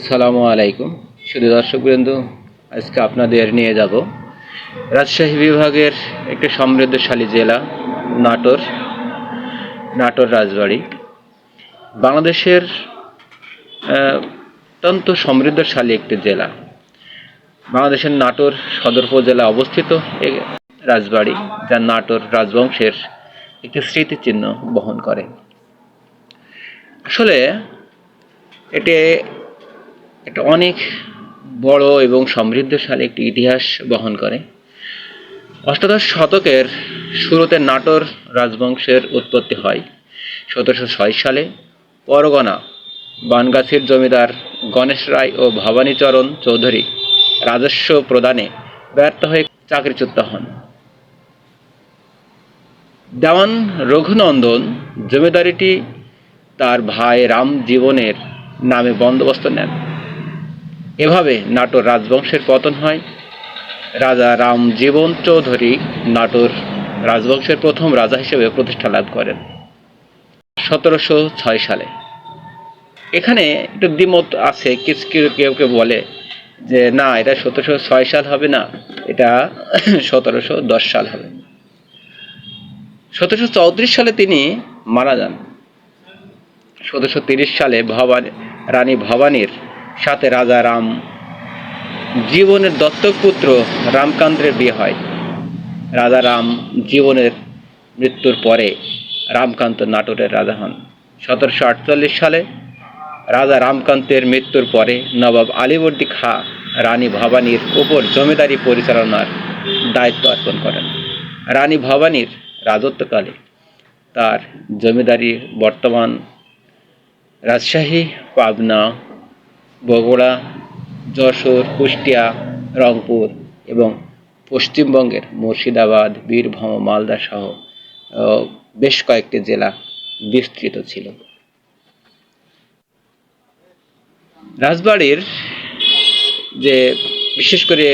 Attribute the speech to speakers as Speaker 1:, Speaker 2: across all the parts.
Speaker 1: আসসালামু আলাইকুম। শুধু দর্শকবৃন্দ, আজকে আপনাদের নিয়ে যাব রাজশাহী বিভাগের একটি সমৃদ্ধশালী জেলা, নাটোর নাটোর রাজবাড়ি। বাংলাদেশের অত্যন্ত সমৃদ্ধশালী একটি জেলা। বাংলাদেশের নাটোর সদর উপজেলা অবস্থিত রাজবাড়ি, যা নাটোর রাজবংশের একটি স্মৃতিচিহ্ন বহন করে। আসলে এটি একটা অনেক বড় এবং সমৃদ্ধশালী একটি ইতিহাস বহন করে। অষ্টাদশ শতকের শুরুতে নাটোর রাজবংশের উৎপত্তি হয় সতেরোশো ছয় সালে। পরগনা, বানগাছির জমিদার গণেশ রায় ও ভবানীচরণ চৌধুরী রাজস্ব প্রদানে ব্যর্থ হয়ে চাকরিচ্যুত হন। দেওয়ান রঘুনন্দন জমিদারিটি তার ভাই রাম জীবনের নামে বন্দোবস্ত নেন। এভাবে নাটোর রাজবংশের পতন হয়। রাজা রাম জীবন চৌধুরী নাটোর রাজবংশের প্রথম রাজা হিসেবে প্রতিষ্ঠা লাভ করেন সতেরোশো ছয় সালে। এখানে একটু দ্বিমত আছে, কিছু কেউ কেউ বলে যে, না, এটা সতেরোশো ছয় সাল হবে না, এটা সতেরোশো দশ সাল হবে। সতেরোশো চৌত্রিশ সালে তিনি মারা যান। সতেরোশো তিরিশ সালে ভবানী, রানী ভবানীর সাথে রাজা রাম। জীবনের দত্তক পুত্র রামকান্তের বিয়ে হয়। রাজা রাম জীবনের মৃত্যুর পরে রামকান্ত নাটোরের রাজা হন। সতেরোশো আটচল্লিশ সালে রাজা রামকান্তের মৃত্যুর পরে নবাব আলীবর্দী খাঁ রানী ভবানীর উপর জমিদারি পরিচালনার দায়িত্ব অর্পণ করেন। রানী ভবানীর রাজত্বকালে তার জমিদারি বর্তমান রাজশাহী, পাবনা বগুড়া, যশোর, কুষ্টিয়া, রংপুর এবং পশ্চিমবঙ্গের মুর্শিদাবাদ, বীরভূম, মালদা সহ বেশ কয়েকটি জেলা বিস্তৃত ছিল। রাজবাড়ির যে বিশেষ করে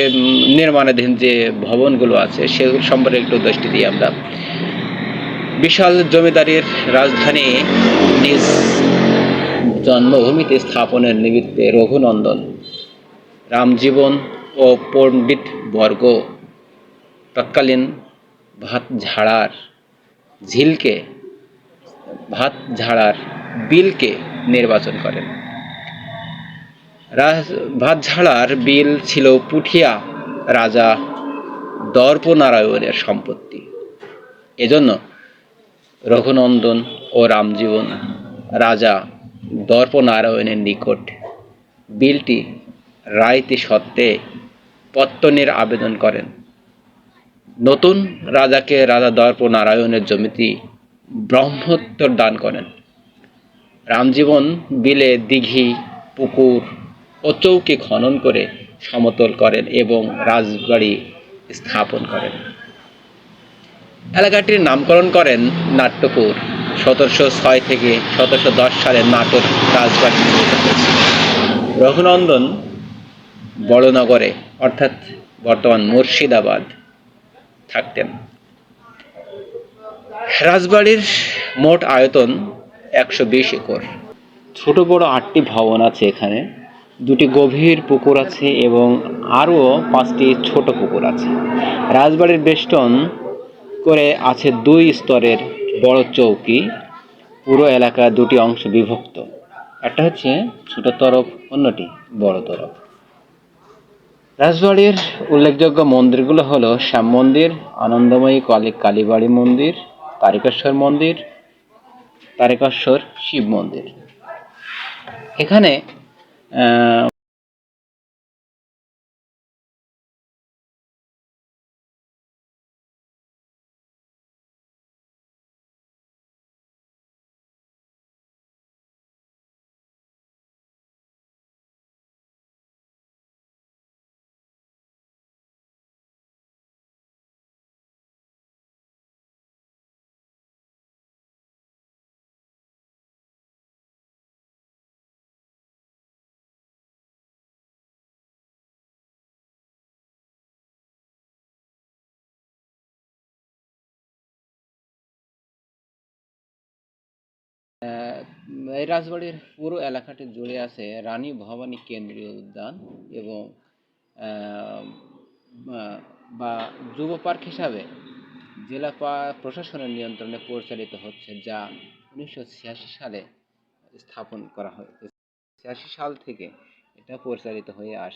Speaker 1: নির্মাণাধীন যে ভবনগুলো আছে সেগুলো সম্পর্কে একটু দৃষ্টি দিই আমরা। বিশাল জমিদারির রাজধানী নিজ জন্মভূমিতে স্থাপনের নিমিত্তে রঘুনন্দন, রামজীবন ও পণ্ডিত বর্গ, তৎকালীন ভাত ঝাড়ার ঝিলকে ভাত ঝাড়ার বিলকে নির্বাচন করেন। রাজ ভাত ঝাড়ার বিল ছিল পুঠিয়া রাজা দর্পনারায়ণের সম্পত্তি। এজন্য রঘুনন্দন ও রামজীবন রাজা দর্পনারায়ণের নিকট বিলটি রায়তি সত্ত্বে পত্তনের আবেদন করেন। নতুন রাজাকে রাজা দর্পনারায়ণের জমিটি ব্রহ্মোত্তর দান করেন। রামজীবন বিলে দিঘি, পুকুর ও চৌকি খনন করে সমতল করেন এবং রাজবাড়ি স্থাপন করেন। এলাকাটির নামকরণ করেন নাট্যপুর। সতেরোশো ছয় থেকে সতেরোশো দশ সালে নাটক রাজবাড়ি নির্মিত রঘুনন্দন বড়নগরে, অর্থাৎ বর্তমান মুর্শিদাবাদ, থাকতেন। রাজবাড়ির মোট আয়তন একশো বিশ একর। ছোট বড় আটটি ভবন আছে এখানে। দুটি গভীর পুকুর আছে এবং আরও পাঁচটি ছোট পুকুর আছে। রাজবাড়ির বেষ্টন করে আছে দুই স্তরের বড় চৌকি, পুরো এলাকা দুটি অংশ বিভক্ত। একটা হচ্ছে ছোট তরফ, অন্যটি বড় তরফ। রাজবাড়ির উল্লেখযোগ্য মন্দিরগুলো হলো শ্যাম মন্দির, আনন্দময়ী কালী কালীবাড়ি মন্দির, তারিকেশ্বর মন্দির, তারিকেশ্বর শিব মন্দির। এখানে এই রাজবাড়ির পুরো এলাকাটি জুড়ে আছে রানী ভবানী কেন্দ্রীয় উদ্যান এবং বা- যুব পার্ক হিসাবে জেলা প্রশাসনের নিয়ন্ত্রণে পরিচালিত হচ্ছে যা উনিশশো ছিয়াশি সালে স্থাপন করা হয়েছে। ছিয়াশি সাল থেকে এটা পরিচালিত হয়ে আসছে।